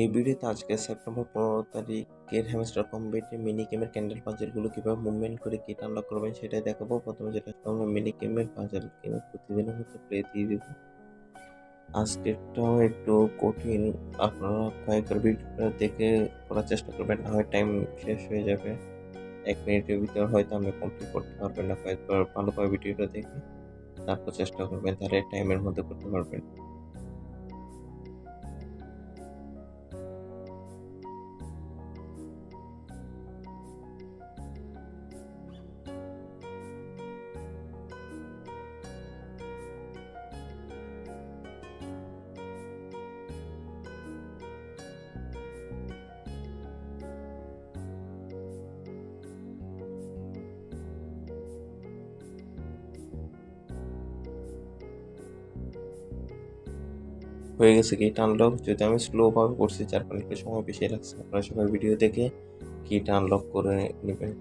এই ভিডিওতে আজকে সেপ্টেম্বর পনেরো তারিখের হ্যামস্টার কম্বেটের মিনি গেমের ক্যান্ডেল পাজেলগুলো কীভাবে মুভমেন্ট করে কিট আনলক করবেন সেটাই দেখাবো। প্রথমে যেটা আমরা মিনি গেমের পাজেল গেমে প্রতিদিনের মতো প্লে দিয়ে দেবো। আজকেরটাও একটু কঠিন, আপনারা কয়েকবার ভিডিওটা দেখে করার চেষ্টা করবেন, না হয় টাইম শেষ হয়ে যাবে। এক মিনিটের ভিতরে হয়তো আপনি কমপ্লিট করতে পারবেন না, কয়েকবার ভালোভাবে ভিডিওটা দেখে তারপর চেষ্টা করবেন, তাহলে টাইমের মধ্যে করতে পারবেন। হয়ে গেছে কি আনলক যদি আমি স্লোভাবে করছি চার একটু সময় বেশি লাগছে, আপনারা সবাই ভিডিও দেখে কিট আনলক করে নেবেন।